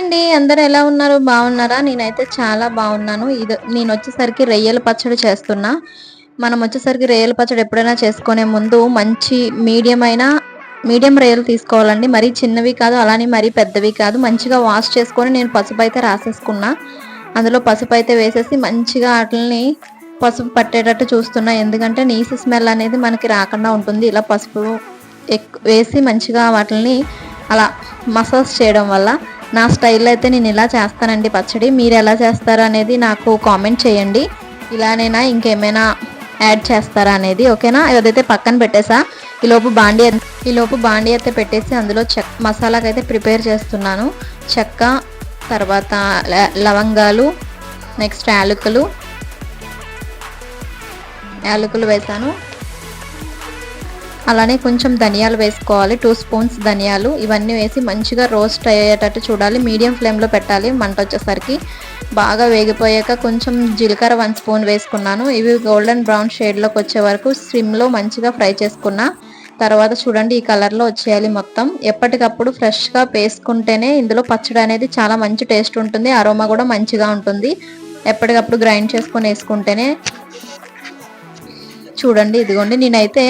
అండి. అందరు ఎలా ఉన్నారు? బాగున్నారా? నేనైతే చాలా బాగున్నాను. ఇది నేను వచ్చేసరికి రొయ్యల పచ్చడి చేస్తున్నా. మనం వచ్చేసరికి రొయ్యల పచ్చడి ఎప్పుడైనా చేసుకునే ముందు మంచి మీడియం అయినా మీడియం రొయ్యలు తీసుకోవాలండి. మరీ చిన్నవి కాదు అలానే మరీ పెద్దవి కాదు. మంచిగా వాష్ చేసుకొని నేను పసుపు అయితే రాసేసుకున్నా. అందులో పసుపు అయితే వేసేసి మంచిగా వాటిని పసుపు పట్టేటట్టు చూస్తున్నా. ఎందుకంటే నీసు స్మెల్ అనేది మనకి రాకుండా ఉంటుంది. ఇలా పసుపు వేసి మంచిగా వాటిని అలా మసాజ్ చేయడం వల్ల నా స్టైల్లో అయితే నేను ఇలా చేస్తానండి పచ్చడి. మీరు ఎలా చేస్తారా అనేది నాకు కామెంట్ చేయండి. ఇలానైనా ఇంకేమైనా యాడ్ చేస్తారా అనేది ఓకేనా? అదైతే పక్కన పెట్టేసా. ఈలోపు బాండి ఈలోపు బాండి అయితే పెట్టేసి అందులో చెక్ మసాలాకి అయితే ప్రిపేర్ చేస్తున్నాను. చెక్క తర్వాత లవంగాలు నెక్స్ట్ యాలకులు. యాలకులు వేసాను. అలానే కొంచెం ధనియాలు వేసుకోవాలి. టూ స్పూన్స్ ధనియాలు. ఇవన్నీ వేసి మంచిగా రోస్ట్ అయ్యేటట్టు చూడాలి. మీడియం ఫ్లేమ్లో పెట్టాలి. మంట వచ్చేసరికి బాగా వేగిపోయాక కొంచెం జీలకర్ర వన్ స్పూన్ వేసుకున్నాను. ఇవి గోల్డెన్ బ్రౌన్ షేడ్లోకి వచ్చే వరకు స్విమ్లో మంచిగా ఫ్రై చేసుకున్నా తర్వాత చూడండి ఈ కలర్లో వచ్చేయాలి మొత్తం. ఎప్పటికప్పుడు ఫ్రెష్గా వేసుకుంటేనే ఇందులో పచ్చడి అనేది చాలా మంచి టేస్ట్ ఉంటుంది. అరోమా కూడా మంచిగా ఉంటుంది. ఎప్పటికప్పుడు గ్రైండ్ చేసుకొని వేసుకుంటేనే చూడండి ఇదిగోండి. నేనైతే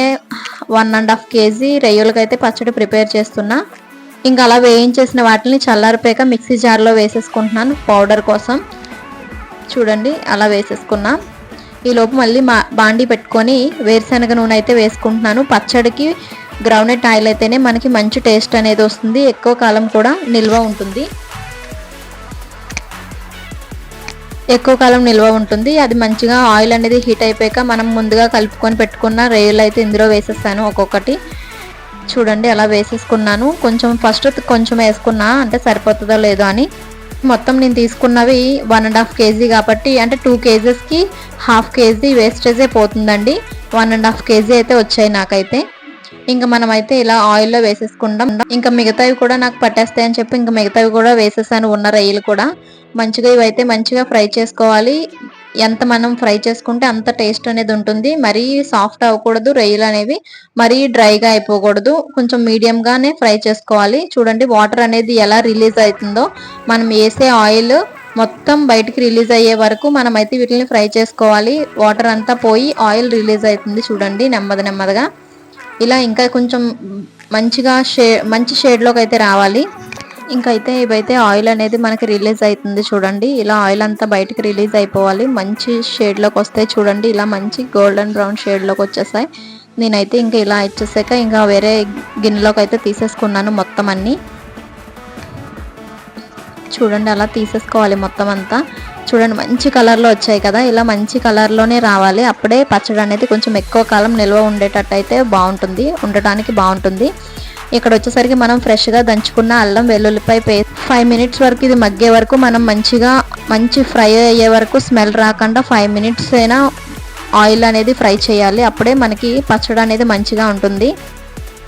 వన్ అండ్ హాఫ్ కేజీ రొయ్యలకైతే పచ్చడి ప్రిపేర్ చేస్తున్నా. ఇంకా అలా వేయించేసిన వాటిని చల్లారిపోయాక మిక్సీ జార్లో వేసేసుకుంటున్నాను పౌడర్ కోసం. చూడండి అలా వేసేసుకున్నా. ఈలోపు మళ్ళీ మా బాండి పెట్టుకొని వేరుశనగ నూనె అయితే వేసుకుంటున్నాను. పచ్చడికి గ్రౌండెడ్ ఆయిల్ అయితేనే మనకి మంచి టేస్ట్ అనేది వస్తుంది. ఎక్కువ కాలం కూడా నిల్వ ఉంటుంది. ఎక్కువ కాలం నిల్వ ఉంటుంది. అది మంచిగా ఆయిల్ అనేది హీట్ అయిపోయాక మనం ముందుగా కలుపుకొని పెట్టుకున్న రేయలు అయితే ఇందులో వేసేస్తాను ఒక్కొక్కటి. చూడండి అలా వేసేసుకున్నాను. కొంచెం ఫస్ట్ కొంచెం వేసుకున్నా అంటే సరిపోతుందో లేదో అని. మొత్తం నేను తీసుకున్నవి వన్ అండ్ హాఫ్ కేజీ కాబట్టి అంటే టూ కేజెస్కి హాఫ్ కేజీ వేస్టేజే పోతుందండి. వన్ అండ్ హాఫ్ కేజీ అయితే వచ్చాయి నాకైతే. ఇంకా మనం అయితే ఇలా ఆయిల్లో వేసేసుకుంటాం. ఇంకా మిగతావి కూడా నాకు పట్టేస్తాయని చెప్పి ఇంకా మిగతావి కూడా వేసేసాను. ఉన్న రొయ్యలు కూడా మంచిగా ఇవైతే మంచిగా ఫ్రై చేసుకోవాలి. ఎంత మనం ఫ్రై చేసుకుంటే అంత టేస్ట్ అనేది ఉంటుంది. మరీ సాఫ్ట్ అవ్వకూడదు రొయ్యలు అనేవి. మరీ డ్రైగా అయిపోకూడదు. కొంచెం మీడియంగానే ఫ్రై చేసుకోవాలి. చూడండి వాటర్ అనేది ఎలా రిలీజ్ అవుతుందో. మనం వేసే ఆయిల్ మొత్తం బయటికి రిలీజ్ అయ్యే వరకు మనం అయితే వీటిని ఫ్రై చేసుకోవాలి. వాటర్ అంతా పోయి ఆయిల్ రిలీజ్ అవుతుంది చూడండి నెమ్మది నెమ్మదిగా. ఇలా ఇంకా కొంచెం మంచిగా షే మంచి షేడ్లోకి అయితే రావాలి. ఇంకైతే ఇవైతే ఆయిల్ అనేది మనకి రిలీజ్ అవుతుంది చూడండి. ఇలా ఆయిల్ అంతా బయటకు రిలీజ్ అయిపోవాలి. మంచి షేడ్లోకి వస్తాయి చూడండి. ఇలా మంచి గోల్డెన్ బ్రౌన్ షేడ్లోకి వచ్చేసాయి నేనైతే ఇంకా ఇలా ఇచ్చేసాక ఇంకా వేరే గిన్నెలోకి అయితే తీసేసుకున్నాను మొత్తం అన్నీ. చూడండి అలా తీసేసుకోవాలి మొత్తం అంతా. చూడండి మంచి కలర్లో వచ్చాయి కదా. ఇలా మంచి కలర్లోనే రావాలి. అప్పుడే పచ్చడి అనేది కొంచెం ఎక్కువ కాలం నిల్వ ఉండేటట్టు అయితే బాగుంటుంది. ఉండటానికి బాగుంటుంది. ఇక్కడ వచ్చేసరికి మనం ఫ్రెష్గా దంచుకున్న అల్లం వెల్లుల్లిపై పేస్ట్. ఫైవ్ మినిట్స్ వరకు ఇది మగ్గే వరకు మనం మంచిగా మంచి ఫ్రై అయ్యే వరకు స్మెల్ రాకుండా ఫైవ్ మినిట్స్ అయినా ఆయిల్ అనేది ఫ్రై చేయాలి. అప్పుడే మనకి పచ్చడి అనేది మంచిగా ఉంటుంది.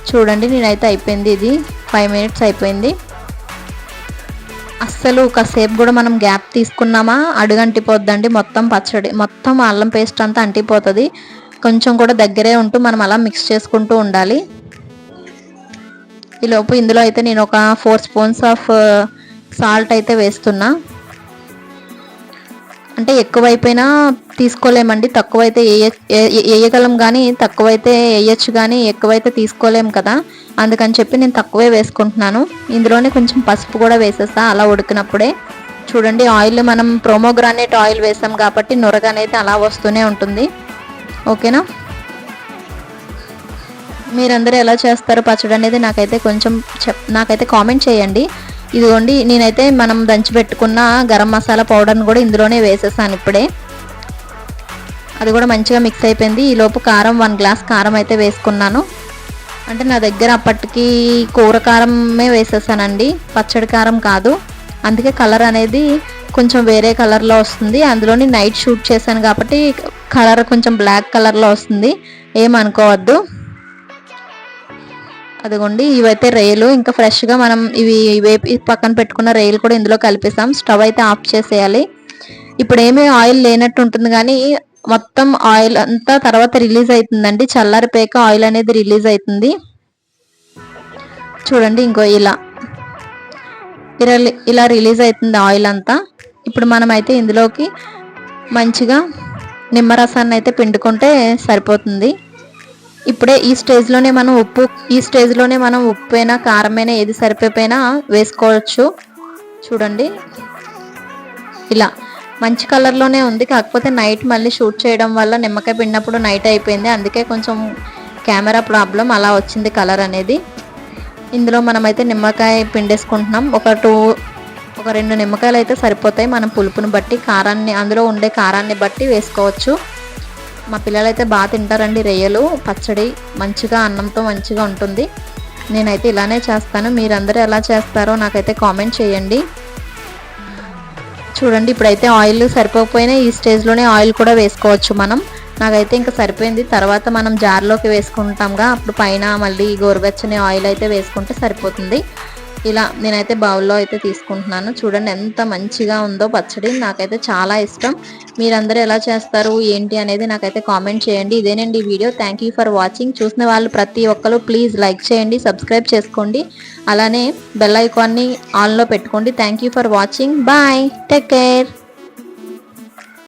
చూడండి నేనైతే అయిపోయింది ఇది. ఫైవ్ మినిట్స్ అయిపోయింది. అస్సలు కాసేపు కూడా మనం గ్యాప్ తీసుకున్నామా? అడుగు అంటిపోద్దండి మొత్తం పచ్చడి మొత్తం అల్లం పేస్ట్ అంతా అంటిపోతుంది. కొంచెం కూడా దగ్గరే ఉంటూ మనం అలా మిక్స్ చేసుకుంటూ ఉండాలి. ఈలోపు ఇందులో అయితే నేను ఒక ఫోర్ స్పూన్స్ ఆఫ్ సాల్ట్ అయితే వేస్తున్నా. అంటే ఎక్కువైపోయినా తీసుకోలేమండి తక్కువైతే వేయగలం కానీ తక్కువైతే వేయచ్చు కానీ ఎక్కువైతే తీసుకోలేం కదా అందుకని చెప్పి నేను తక్కువే వేసుకుంటున్నాను ఇందులోనే కొంచెం పసుపు కూడా వేసేస్తా అలా ఉడికినప్పుడే చూడండి ఆయిల్ మనం ప్రోమోగ్రానేట్ ఆయిల్ వేసాం కాబట్టి నొరగ అనేది అలా వస్తూనే ఉంటుంది ఓకేనా మీరందరూ ఎలా చేస్తారు పచ్చడి అనేది నాకైతే కొంచెం చెప్ నాకైతే కామెంట్ చేయండి ఇదిగోండి నేనైతే మనం దంచి పెట్టుకున్న గరం మసాలా పౌడర్ని కూడా ఇందులోనే వేసేసాను ఇప్పుడే. అది కూడా మంచిగా మిక్స్ అయిపోయింది. ఈలోపు కారం వన్ గ్లాస్ కారం అయితే వేసుకున్నాను. అంటే నా దగ్గర అప్పటికి కూర కారమే వేసేసానండి. పచ్చడి కారం కాదు. అందుకే కలర్ అనేది కొంచెం వేరే కలర్లో వస్తుంది. అందులోని నైట్ షూట్ చేశాను కాబట్టి కలర్ కొంచెం బ్లాక్ కలర్లో వస్తుంది. ఏమనుకోవద్దు అదిగోండి ఇవైతే రైలు ఇంకా ఫ్రెష్గా మనం ఇవి వేపి పక్కన పెట్టుకున్న రైలు కూడా ఇందులో కలిపేసాం. స్టవ్ అయితే ఆఫ్ చేసేయాలి. ఇప్పుడు ఏమీ ఆయిల్ లేనట్టు ఉంటుంది కానీ మొత్తం ఆయిల్ అంతా తర్వాత రిలీజ్ అవుతుందండి. చల్లారిపోయాక ఆయిల్ అనేది రిలీజ్ అవుతుంది. చూడండి ఇంకో ఇలా. ఇలా ఇలా రిలీజ్ అవుతుంది ఆయిల్ అంతా. ఇప్పుడు మనమైతే ఇందులోకి మంచిగా నిమ్మరసాన్ని అయితే పిండుకుంటే సరిపోతుంది. ఇప్పుడే ఈ స్టేజ్లోనే మనం ఉప్పు ఈ స్టేజ్లోనే మనం ఉప్పు అయినా కారమైనా ఏది సరిపోయినా వేసుకోవచ్చు. చూడండి. ఇలా. మంచి కలర్లోనే ఉంది. కాకపోతే నైట్ మళ్ళీ షూట్ చేయడం వల్ల నిమ్మకాయ పిండినప్పుడు నైట్ అయిపోయింది. అందుకే కొంచెం కెమెరా ప్రాబ్లం అలా వచ్చింది కలర్ అనేది. ఇందులో మనమైతే నిమ్మకాయ పిండేసుకుంటున్నాం. ఒక టూ ఒక రెండు నిమ్మకాయలు అయితే సరిపోతాయి. మనం పులుపుని బట్టి కారాన్ని అందులో ఉండే కారాన్ని బట్టి వేసుకోవచ్చు. మా పిల్లలైతే బాగా తింటారండి రొయ్యలు. పచ్చడి మంచిగా అన్నంతో మంచిగా ఉంటుంది. నేనైతే ఇలానే చేస్తాను. మీరందరూ ఎలా చేస్తారో నాకైతే కామెంట్ చేయండి. చూడండి ఇప్పుడైతే ఆయిల్ సరిపోకపోయినా ఈ స్టేజ్లోనే ఆయిల్ కూడా వేసుకోవచ్చు మనం. నాకైతే ఇంకా సరిపోయింది. తర్వాత మనం జార్లోకి వేసుకుంటాంగా. అప్పుడు పైన మళ్ళీ గోరువెచ్చని ఆయిల్ అయితే వేసుకుంటే సరిపోతుంది. ఇలా నేనైతే బౌల్లో అయితే తీసుకుంటున్నాను. చూడండి ఎంత మంచిగా ఉందో పచ్చడి. నాకైతే చాలా ఇష్టం. మీరందరూ ఎలా చేస్తారు? ఏంటి అనేది నాకైతే కామెంట్ చేయండి. ఇదేనండి ఈ వీడియో. థ్యాంక్ యూ ఫర్ వాచింగ్ చూసిన వాళ్ళు ప్రతి ఒక్కరు ప్లీజ్ లైక్ చేయండి సబ్స్క్రైబ్ చేసుకోండి. అలానే బెల్ ఐకాన్ని ఆన్లో పెట్టుకోండి. Thank you for watching bye take care